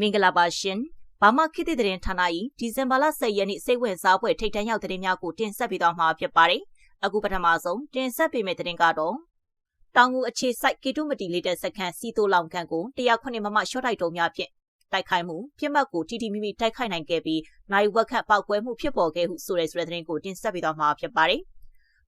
မင်္ဂလာပါရှင်ဘာမခေတ်တဲ့တဲ့ဌာန၏ဒီဇင်ဘာလ10ရက်နေ့စိတ်ဝင်စားဖွယ်ထိတ်တန့်ရောက်တဲ့များကိုတင်ဆက်ပေးသွားမှာဖြစ်ပါတယ်အခုပထမဆုံးတင်ဆက်ပေးမယ့်တဲ့ကတော့တောင်ငူအခြေစိုက်ကီတိုမတီလေးတဲ့စခန်းစီတိုလောင်ကန်ကို109မမရှော့တိုက်တုံးများဖြင့်တိုက်ခိုက်မှုပြစ်မှတ်ကိုတီတီမိမိတိုက်ခိုက်နိုင်ခဲ့ပြီးနိုင်ဝက်ခတ်ပေါက်ကွဲမှုဖြစ်ပေါ်ခဲ့ဟုဆိုတဲ့ဆိုတဲ့တဲ့ကိုတင်ဆက်ပေးသွားမှာဖြစ်ပါတယ်။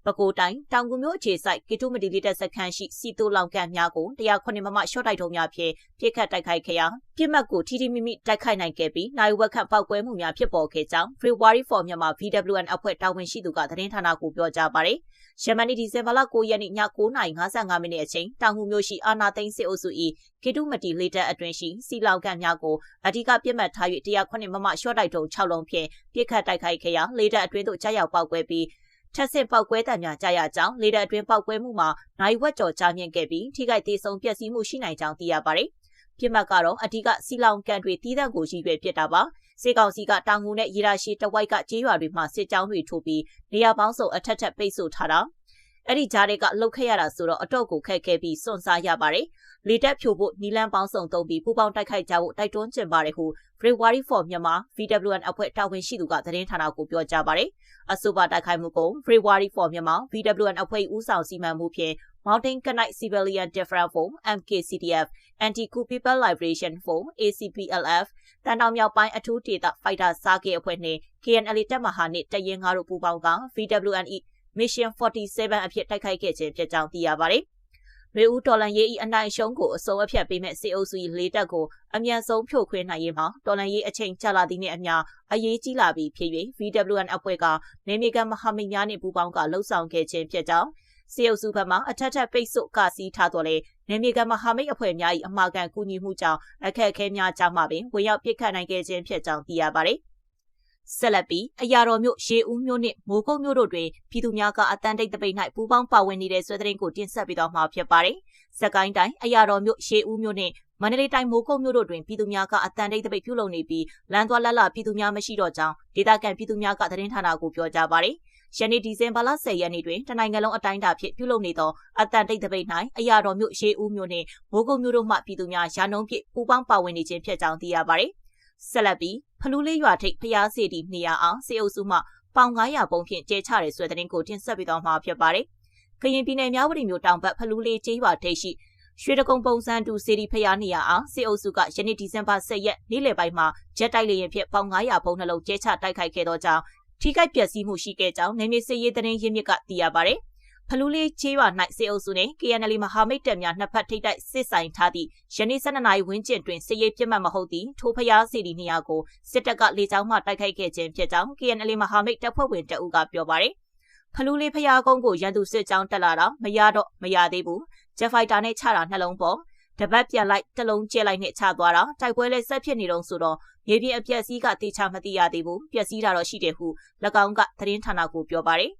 ပဲခူးတိုင်းတောင်ကူမြို့အခြေစိုက်ကီတုမတီလီတက်စခန်းရှိစီတိုလောင်ကန်များကို109မမရှော့တိုက်ထုံးများဖြင့်ပြစ်ခတ်တိုက်ခိုက်ခဲ့ရာပြစ်မှတ်ကိုထီထီမိမိတိုက်ခိုက်နိုင်ခဲ့ပြီးနိုင်ဝက်ခတ်ပောက်ကွဲမှုများဖြစ်ပေါ်ခဲ့ကြောင်း February for မြန်မာ VWN အဖွဲ့တာဝန်ရှိသူကသတင်းဌာနကိုပြောကြားပါတယ်။ယမနီဒီဇင်ဘာလ9ရက်နေ့ည9:55မိနစ်အချိန်တောင်ကူမြို့ရှိအာနာသိန်းစစ်အုပ်စု၏ကီတုမတီလီတက်အတွင်ရှိစီလောင်ကန်များကိုအဓိကပြစ်မှတ်ထား၍109မမရှော့တိုက်ထုံး6လုံးဖြင့်ပြစ်ခတ်တိုက်ခိုက်ခဲ့ရာလေတပ်အတွင်းသို့ကြားရောက်ပောက်ကွဲပြီး ထက်ဆင့်ပေါက်ကွဲတံများကြားရကြောင်းလေတပ်အတွင်းပေါက်ကွဲမှုမှာနိုင်ဝက်ကျော်ကြားမြင့်ခဲ့ပြီးထိခိုက်သေးဆုံးပျက်စီးမှုရှိနိုင်ကြောင်းသိရပါတယ်။ပြစ်မှတ်ကတော့အဓိကစီလောင်ကန်တွေတီးသန့်ကိုရှိပဲဖြစ်တာပါ။စေကောင်စီကတောင်ငူနဲ့ရေရာရှိတဝိုက်ကကြေးရွာတွေမှာစစ်ကြောင်းတွေထိုးပြီးနေရာပေါင်းစုံအထက်ထက်ပိတ်ဆို့ထားတာ။ အဲ့ဒီကြားတွေကလှုပ်ခဲ့ရတာဆိုတော့အတော့ကိုခက်ခဲပြီးစွန့်စားရပါတယ်။လေတက်ဖြို့ဖို့နီလန်းပေါင်းစုံသုံးပြီးပူပေါင်းတိုက်ခိုက်ကြဖို့တိုက်တွန်းကျင်ပါတယ်ဟု February for မြန်မာ VWN အဖွဲ့တာဝန်ရှိသူကသတင်းဌာနကိုပြောကြားပါတယ်။အဆိုပါတိုက်ခိုက်မှုကို February for မြန်မာ VWN အဖွဲ့ဦးဆောင်စီမံမှုဖြင့် Mountain Knight Civilian Different Form MKCDF Anti-Coup People Liberation Force ACPLF တန်တောင်မြောက်ပိုင်းအထူးဒေသ Fighter စားကေအဖွဲ့နှင့် KNL တပ်မဟာနှင့်တရင်ငါတို့ပူးပေါင်းက VWNE Mission 47အဖြစ်တိုက်ခိုက်ခဲ့ခြင်းဖြစ်ကြောင်းသိရပါတယ်။ရေဦးတော်လန်ရေး၏အနိုင်ရှုံးကိုအစုံအဖြတ်ပေးမဲ့စေအုပ်စု၏လေးတက်ကိုအမြန်ဆုံးဖြိုခွင်းနိုင်ရေးမှာတော်လန်ရေးအချိန်ကြာလာသည့်နှင့်အမျှအရေးကြီးလာပြီးဖြစ်၍ VWN အဖွဲ့ကနေမြေကမဟာမိတ်များနှင့်ပူးပေါင်းကလှုပ်ဆောင်ခဲ့ခြင်းဖြစ်ကြောင်းစေအုပ်စုဘက်မှအထက်ထက်ပိတ်ဆို့ကစီးထားတော်လဲနေမြေကမဟာမိတ်အဖွဲ့များ၏အမှားကန်ကူညီမှုကြောင့်အခက်အခဲများကြားမှပင်ဝင်ရောက်ပစ်ခတ်နိုင်ခဲ့ခြင်းဖြစ်ကြောင်းသိရပါသည် ဆက်လက်ပြီးအရာတော်မြို့ရေဦးမြို့နှင့်မိုးကုတ်မြို့တို့တွင်ပြည်သူများကအတန်းတိတ်တပိတ်၌ပူးပေါင်းပါဝင်နေတဲ့ဆွေးသတင်းကိုတင်ဆက်ပေးသွားမှာဖြစ်ပါတယ်။စကိုင်းတိုင်းအရာတော်မြို့ရေဦးမြို့နှင့်မန္တလေးတိုင်းမိုးကုတ်မြို့တို့တွင်ပြည်သူများကအတန်းတိတ်တပိတ်ပြုလုပ်နေပြီးလမ်းသွားလက်လပြည်သူများမရှိတော့ကြောင်းဒေသခံပြည်သူများကသတင်းဌာနကိုပြောကြားပါတယ်။ယနေ့ဒီဇင်ဘာလ10ရက်နေ့တွင်တနိုင်ငံလုံးအတိုင်းအတာဖြင့်ပြုလုပ်နေသောအတန်တိတ်တပိတ်၌အရာတော်မြို့ရေဦးမြို့နှင့်မိုးကုတ်မြို့တို့မှပြည်သူများရာနှုန်းဖြင့်ပူးပေါင်းပါဝင်နေခြင်းဖြစ်ကြောင်းသိရပါတယ်။ ဆက်လက်ပြီးဖလူးလေးရွာထိပ်ဖျားစီတီနေရာအောင်စေအုပ်စုမှပေါင်900ပုံဖြင့်ကျဲချတဲ့ဆွဲတဲ့ကိုတင်ဆက်ပေးသွားမှာဖြစ်ပါတယ်။ကရင်ပြည်နယ်မြဝတီမြို့တောင်ဘက်ဖလူးလေးကျေးရွာထိပ်ရှိရွှေတကုံပုံစံတူစီတီဖျားနေရအောင်စေအုပ်စုကယနေ့ဒီဇင်ဘာ10ရက်နေ့လယ်ပိုင်းမှာဂျက်တိုက်လေယာဉ်ဖြင့်ပေါင်900ပုံနှလုံးကျဲချတိုက်ခိုက်ခဲ့သောကြောင့်ထိခိုက်ပျက်စီးမှုရှိခဲ့ကြောင်းနေမြေစစ်ရေးသတင်းရင်းမြစ်ကသိရပါတယ်။ ဖလူးလေးချေးရွာ၌စေအုပ်စုနှင့် KNL မဟာမိတ်တပ်များနှစ်ဖက်ထိပ်တိုက်စစ်ဆိုင်ထားသည့်ယနေ့12နာရီဝန်းကျင်တွင်စစ်ရေးပြတ်မှတ်မဟုတ်သည့်ထိုဖျားစီဒီနေရာကိုစစ်တပ်ကလေကြောင်းမှတိုက်ခိုက်ခဲ့ခြင်းဖြစ်ကြောင်း KNL မဟာမိတ်တပ်ဖွဲ့ဝင်တအုပ်ကပြောပါရယ်ဖလူးလေးဖျားကုန်းကိုရန်သူစစ်ကြောင်းတက်လာတော့မရတော့မရသေးဘူးဂျက်ဖိုက်တာနဲ့ချတာနှလုံးပေါ်တပတ်ပြန်လိုက်တလုံးကျဲလိုက်နဲ့ချသွားတာတိုက်ပွဲလဲဆက်ဖြစ်နေတော့ဆိုတော့မြေပြင်အပျက်စီးကတေချာမသိရသေးဘူးပျက်စီးတာတော့ရှိတယ်ဟု၎င်းကသတင်းဌာနကိုပြောပါတယ်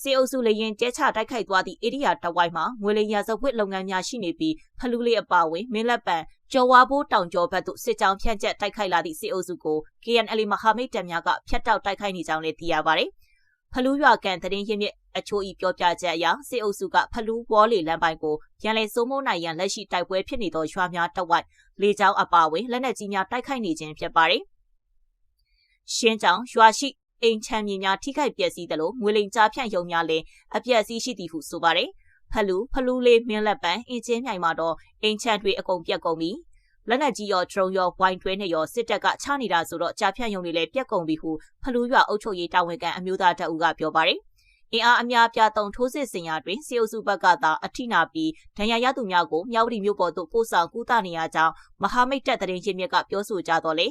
စီအုပ်စုလေရင်ကျဲချတိုက်ခိုက်သွားသည့်ဧရိယာတဝိုက်မှာငွေလိမ်ရာဇဝတ်လုပ်ငန်းများရှိနေပြီးဖလူးလေးအပါဝင်မင်းလက်ပံကျော်ဝါဘိုးတောင်ကျော်ဘက်သို့စစ်ကြောင်းဖြန့်ကျက်တိုက်ခိုက်လာသည့်စီအုပ်စုကို KNL မဟာမိတ်တပ်များကဖျက်တောက်တိုက်ခိုက်နေကြောင်းလည်းသိရပါတယ်။ဖလူးရွာကန်တရင်ရင်းမြစ်အချိုးဤပြောပြချက်အရစစ်အုပ်စုကဖလူးဝေါ်လီလမ်းပိုင်းကိုပြန်လည်စိုးမိုးနိုင်ရန်လက်ရှိတိုက်ပွဲဖြစ်နေသောရွာများတဝိုက်လေကြောင်းအပါဝင်လက်နက်ကြီးများတိုက်ခိုက်နေခြင်းဖြစ်ပါတယ်။ရှင်းကြောင်ရွာရှိ အိမ်ချမ်းမြေများထိခိုက်ပျက်စီးသလိုငွေလိမ်ကြားဖြန့်ယုံများလည်းအပျက်စီးရှိသည်ဟုဆိုပါတယ်။ဖလူဖလူလေးမင်းလက်ပံအင်ချင်းမြိုင်မှာတော့အိမ်ချမ်းတွေအကုန်ပြက်ကုန်ပြီ။လက်နက်ကြီးရောဒရုန်းရောဝိုင်းတွဲနဲ့ရောစစ်တပ်ကချနေတာဆိုတော့ကြားဖြန့်ယုံတွေလည်းပြက်ကုန်ပြီဟုဖလူရွာအုပ်ချုပ်ရေးတာဝန်ခံအမျိုးသားတအုပ်ကပြောပါတယ်။အင်အားအများပြားသုံးထိုးစစ်စင်ရာတွင်စီအုပ်စုဘက်ကသာအထိနာပြီးဒဏ်ရာရသူများကိုမြောက်ဝတီမြို့ပေါ်သို့ပို့ဆောင်ကူးသနေရကြောင်းမဟာမိတ်တပ်တရင်ချင်းမြတ်ကပြောဆိုကြတော့လေ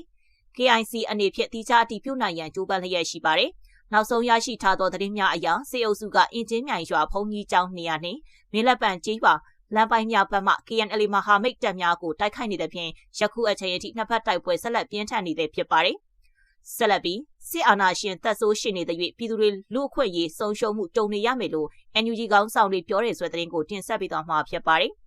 KIC အနေဖြင့်တိကျအတည်ပြုနိုင်ရန်ကြိုးပမ်းလျက်ရှိပါတယ်။နောက်ဆုံးရရှိထားသောသတင်းများအရစေအုပ်စုကအင်ဂျင်မြိုင်ရွာဖုန်ကြီးကျောင်းနေရာနှင့်မင်းလက်ပံကြီးရွာလမ်းပိုင်းများဘက်မှ KNL မဟာမိတ်တပ်များကိုတိုက်ခိုက်နေတဲ့ဖြင့်ယခုအချိန်အထိနှစ်ဖက်တိုက်ပွဲဆက်လက်ပြင်းထန်နေတဲ့ဖြစ်ပါတယ်။ဆက်လက်ပြီးစစ်အာဏာရှင်တပ်ဆိုးရှင်နေတဲ့၍ပြည်သူတွေလူအခွင့်ရေးဆုံးရှုံးမှုတုံနေရမယ်လို့ NUG ကောင်းဆောင်တွေပြောတဲ့ဆိုတဲ့သတင်းကိုတင်ဆက်ပေးသွားမှာဖြစ်ပါတယ်။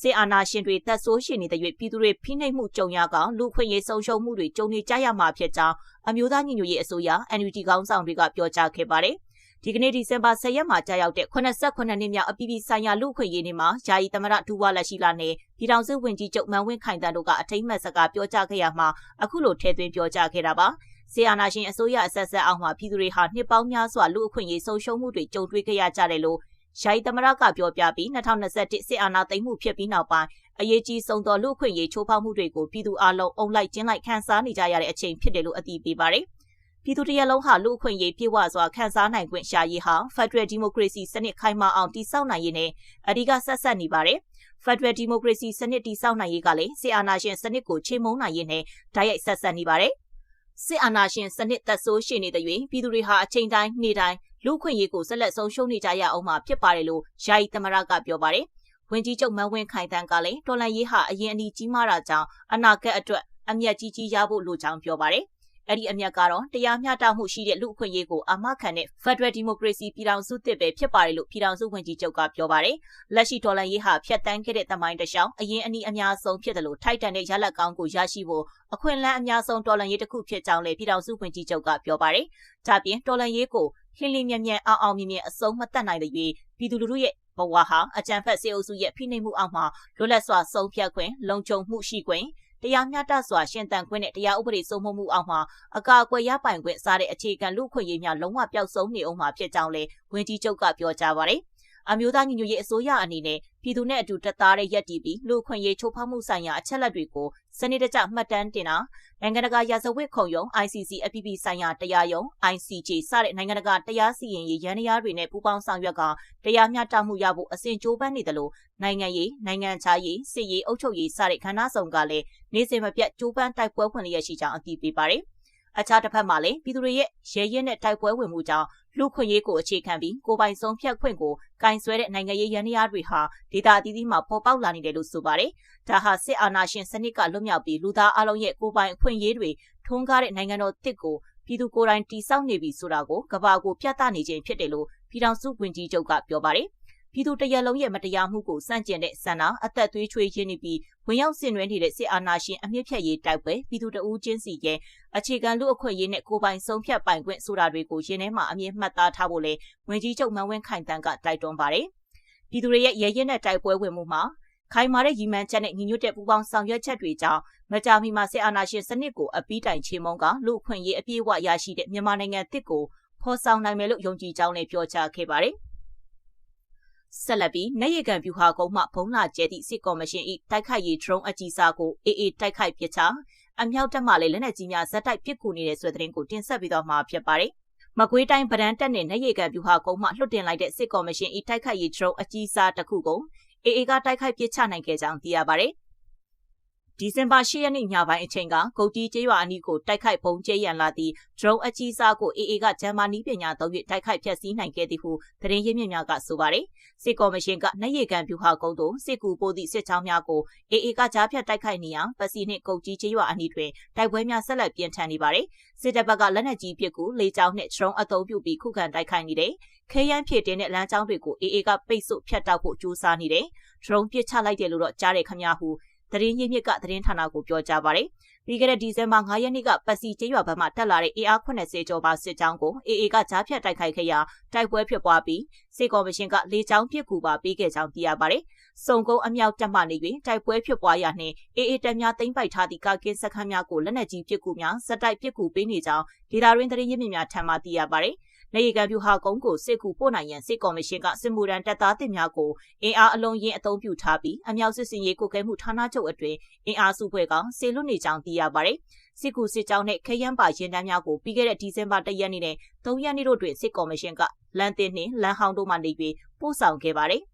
စစ်အာဏာရှင်တွေတပ်ဆိုးရှင်နေတဲ့၍ပြည်သူတွေဖိနှိပ်မှုကြုံရကောင်လူခွင့်ရေးဆုံးရှုံးမှုတွေကြုံနေကြရမှာဖြစ်ကြောင်းအမျိုးသားညီညွတ်ရေးအစိုးရ NUG ကောင်းဆောင်တွေကပြောကြားခဲ့ပါတယ်ဒီကနေ့ဒီဇင်ဘာ10ရက်မှာကြာရောက်တဲ့89နှစ်မြောက်အပြည်ပြည်ဆိုင်ရာလူ့အခွင့်အရေးနေ့မှာယာယီသမရဒူဝါလက်ရှိလာနဲ့ပြည်ထောင်စုဝန်ကြီးချုပ်မန်ဝင်းခိုင်တန်တို့ကအထိမ့်မှတ်စကားပြောကြားခဲ့ရမှာအခုလိုထည့်သွင်းပြောကြားခဲ့တာပါဆီအာနာရှင်အစိုးရအဆက်ဆက်အောင်မှာပြည်သူတွေဟာနှစ်ပေါင်းများစွာလူအခွင့်အရေးဆုံးရှုံးမှုတွေကြုံတွေ့ခဲ့ရကြတယ်လို့ ယာယီသမရကပြောပြပြီး2021စစ်အာဏာသိမ်းမှုဖြစ်ပြီးနောက်ပိုင်းအရေးကြီးဆုံးသောလူအခွင့်အရေးချိုးဖောက်မှုတွေကိုပြည်သူအလုံးအုံလိုက်ကျင်းလိုက်ခံစားနေကြရတဲ့အချိန်ဖြစ်တယ်လို့အတည်ပြုပါတယ်။ပြည်သူတရလုံးဟာလူအခွင့်အရေးပြည့်ဝစွာခံစားနိုင်ခွင့်ရှာရေးဟာ Federal Democracy စနစ်ခိုင်မာအောင်တည်ဆောက်နိုင်ရေးနဲ့အဓိကဆက်ဆက်နေပါတယ်။ Federal Democracy စနစ်တည်ဆောက်နိုင်ရေးကလည်းဆီအာနာရှင်စနစ်ကိုချေမှုန်းနိုင်ရေးနဲ့ဓာတ်ရိုက်ဆက်ဆက်နေပါတယ်။စစ်အာဏာရှင်စနစ်သက်ဆိုးရှိနေတဲ့၍ပြည်သူတွေဟာအချိန်တိုင်းနေ့တိုင်း လူခွင့်ရေးကိုဆက်လက်ဆုံးရှုံးနေကြရအောင်မှာဖြစ်ပါတယ်လို့ယာယီသမရကပြောပါတယ်။ဝင်ကြီးချုပ်မန်ဝင်းခိုင်တန်းကလည်းတော်လန်ရေးဟာအရင်အနီးကြီးမားတာကြောင့်အနာဂတ်အတွက်အမျက်ကြီးကြီးရဖို့လိုကြောင်းပြောပါတယ်။အဲ့ဒီအမျက်ကတော့တရားမျှတမှုရှိတဲ့လူအခွင့်အရေးကိုအာမခံတဲ့ Federal Democracy ပြည်ထောင်စုသစ်ပဲဖြစ်ပါတယ်လို့ပြည်ထောင်စုဝန်ကြီးချုပ်ကပြောပါတယ်။လက်ရှိဒေါ်လာရေးဟာဖျက်တမ်းခဲ့တဲ့တမိုင်းတစ်လျှောက်အရင်အနည်းအများဆုံးဖြစ်တယ်လို့ထိုက်တန်တဲ့ရလဒ်ကောင်းကိုရရှိဖို့အခွင့်အလမ်းအများဆုံးဒေါ်လာရေးတစ်ခုဖြစ်ကြောင်းလည်းပြည်ထောင်စုဝန်ကြီးချုပ်ကပြောပါတယ်။ဒါပြင်ဒေါ်လာရေးကို လင်းလင်းမြဲမြဲအောင်အောင်မြင်မြင်အဆုံးမတတ်နိုင်တဲ့၍ပြည်သူလူထုရဲ့ဘဝဟာအကြံဖက်စေအုပ်စုရဲ့ဖိနှိပ်မှုအောက်မှာလွတ်လပ်စွာဆုံးဖြတ်ခွင့်လုံခြုံမှုရှိခွင့်တရားမျှတစွာရှင်သန်ခွင့်နဲ့တရားဥပဒေစိုးမိုးမှုအောက်မှာအကာအကွယ်ရပိုင်ခွင့်စားတဲ့အခြေခံလူ့ခွင့်ရေးများလုံးဝပျောက်ဆုံးနေအောင်မှာဖြစ်ကြောင်းလည်းဝန်ကြီးချုပ်ကပြောကြားပါတယ်။ အမျိုးသားညီညွတ်ရေးအစိုးရအနေနဲ့ပြည်သူနဲ့အတူတသားတဲ့ရက်တီပြီးလူခွင့်ရေးချိုးဖောက်မှုဆိုင်ရာအချက်လက်တွေကိုစနစ်တကျမှတ်တမ်းတင်တာနိုင်ငံတကာရာဇဝတ်ခုံရုံး ICC အပြည်ပြည်ဆိုင်ရာတရားရုံး ICJ စတဲ့နိုင်ငံတကာတရားစီရင်ရေးရန်တရားတွေနဲ့ပူးပေါင်းဆောင်ရွက်ကတရားမျှတမှုရဖို့အစဉ်ကြိုးပမ်းနေတယ်လို့နိုင်ငံရေးနိုင်ငံခြားရေးစစ်ရေးအုပ်ချုပ်ရေးစတဲ့ခန္ဓာဆောင်ကလည်းနေ့စဉ်မပြတ်ကြိုးပမ်းတိုက်ပွဲဝင်လျက်ရှိကြောင်းအသိပေးပါတယ်။ အခြားတစ်ဖက်မှာလည်းပြည်သူတွေရဲ့ရဲရဲနဲ့တိုက်ပွဲဝင်မှုကြောင့်လူခွင့်ရေးကိုအခြေခံပြီးကိုပိုင်ဆုံးဖြတ်ခွင့်ကိုကင်ဆွဲတဲ့နိုင်ငံရေးရန်ရာတွေဟာဒေတာအသီးသီးမှာပေါ်ပေါက်လာနေတယ်လို့ဆိုပါတယ်။ဒါဟာစစ်အာဏာရှင်စနစ်ကလွတ်မြောက်ပြီးလူသားအလုံးရဲ့ကိုပိုင်အခွင့်အရေးတွေထွန်းကားတဲ့နိုင်ငံတော်တစ်ကိုပြည်သူကိုယ်တိုင်တိစောက်နေပြီဆိုတာကိုကဘာကိုပြသနေခြင်းဖြစ်တယ်လို့ပြည်ထောင်စုဝန်ကြီးချုပ်ကပြောပါတယ်။ ပြည်သူတရက်လုံးရဲ့မတရားမှုကိုစန့်ကျင်တဲ့ဆန္ဒအသက်သွေးချွေးရင်းနေပြီးဝင်ရောက်ဆင်နွှဲနေတဲ့စစ်အာဏာရှင်အမြင့်ဖြတ်ရေးတိုက်ပွဲပြည်သူတအူးချင်းစီရဲ့အခြေခံလူအခွင့်အရေးနဲ့ကိုပိုင်ဆုံးဖြတ်ပိုင်ခွင့်ဆိုတာတွေကိုရင်းထဲမှာအမြင့်မှတ်သားထားဖို့လဲဝန်ကြီးချုပ်မန်ဝင်းခိုင်တန်းကတိုက်တွန်းပါတယ်။ပြည်သူတွေရဲ့ရဲရဲနဲ့တိုက်ပွဲဝင်မှုမှာခိုင်မာတဲ့ရည်မှန်းချက်နဲ့ညီညွတ်တဲ့ပူးပေါင်းဆောင်ရွက်ချက်တွေကြောင့်မကြာမီမှာစစ်အာဏာရှင်စနစ်ကိုအပီးတိုင်ချေမှုန်းကလူအခွင့်အရေးအပြည့်အဝရရှိတဲ့မြန်မာနိုင်ငံတစ်ကိုဖော်ဆောင်နိုင်မယ်လို့ယုံကြည်ကြောင်းလည်းပြောကြားခဲ့ပါတယ်။ ဆက်လက်ပြီးနေရကံပြူဟာကုန်းမှဘုံလာကျဲသည့်စစ်ကော်မရှင်၏တိုက်ခိုက်ရေး drone အကြီးစားကိုအေးအေးတိုက်ခိုက်ပစ်ချအမြောက်တက်မှလည်းလက်နက်ကြီးများဇက်တိုက်ပစ်ကူနေတဲ့ဆွေသတင်းကိုတင်ဆက်ပြီးတော့မှာဖြစ်ပါတယ်။မကွေးတိုင်းဗဒန်းတက်နဲ့နေရကံပြူဟာကုန်းမှလွှတ်တင်လိုက်တဲ့စစ်ကော်မရှင်၏တိုက်ခိုက်ရေး drone အကြီးစားတစ်ခုကိုအေးအေးကတိုက်ခိုက်ပစ်ချနိုင်ခဲ့ကြောင်းသိရပါတယ်။ ဒီဇင်ဘာ10ရက်နေ့ညပိုင်းအချိန်ကဂုတ်တီကျေးရွာအနီးကိုတိုက်ခိုက်ပုံကျဲရန်လာသည့် drone အကြီးစားကိုအေအေကဂျမနီပညာသုံး၍တိုက်ခိုက်ဖျက်ဆီးနိုင်ခဲ့သည်ဟုသတင်းရင်းမြစ်များကဆိုပါတယ်။စစ်ကော်မရှင်ကနိုင်ရီကန်ပြူဟာကုန်းသို့စစ်ကူပို့သည့်စစ်ချောင်းများကိုအေအေကကြားဖြတ်တိုက်ခိုက်နေရာပစီနှင့်ဂုတ်ကြီးကျေးရွာအနီးတွင်တိုက်ပွဲများဆက်လက်ပြင်းထန်နေပါတယ်။စစ်တပ်ဘက်ကလက်နက်ကြီးပစ်ကူလေကြောင်းနှင့် drone အသုံးပြုပြီးခုခံတိုက်ခိုက်နေတယ်။ခဲယမ်းဖြစ်တဲ့လမ်းကြောင်းတွေကိုအေအေကပိတ်ဆို့ဖျက်တောက်ဖို့ကြိုးစားနေတယ်။ drone ပစ်ချလိုက်တယ်လို့တော့ကြားတယ်ခမညာဟု သတင်းရင်းမြစ်ကသတင်းဌာနကိုပြောကြားပါတယ်။ပြီးခဲ့တဲ့ဒီဇင်ဘာ9ရက်နေ့ကပစီကျေးရွာဘက်မှတက်လာတဲ့ AR 80ကျော်ပါစစ်ကြောင်းကို AA ကကြားဖြတ်တိုက်ခိုက်ခဲ့ရာတိုက်ပွဲဖြစ်ပွားပြီးစေကော်မရှင်ကလေကြောင်းပစ်ကူပါပေးခဲ့ကြောင်းသိရပါတယ်။စုံကုန်းအမြောက်တက်မှနေ၍တိုက်ပွဲဖြစ်ပွားရာနှင့် AA တပ်များသိမ်းပိုက်ထားသည့်ကာကင်းစခန်းများကိုလက်နက်ကြီးပစ်ကူများစက်တိုက်ပစ်ကူပေးနေကြောင်းဒေတာရင်းသတင်းရင်းမြစ်များထံမှသိရပါတယ်။ နေရီကန်ပြူဟာကုန်းကိုစစ်ကူပို့နိုင်ရန်စစ်ကော်မရှင်ကစစ်မှုထမ်းတပ်သားတင်များကိုအင်အားအလုံးရင်းအသုံးပြုထားပြီးအမြောက်စစ်စင်ရေးကိုကဲမှုဌာနချုပ်အတွင်းအင်အားစုဖွဲ့ကဆေလွတ်နေကြောင်းသိရပါတယ်။စစ်ကူစစ်ကြောင်းနဲ့ခရမ်းပါရင်တန်းများကိုပြီးခဲ့တဲ့ဒီဇင်ဘာ၁ရက်နေ့နဲ့၃ရက်နေ့တို့တွင်စစ်ကော်မရှင်ကလန်တင်နှင့်လန်ဟောင်းတို့မှနေပြီးပို့ဆောင်ခဲ့ပါတယ်။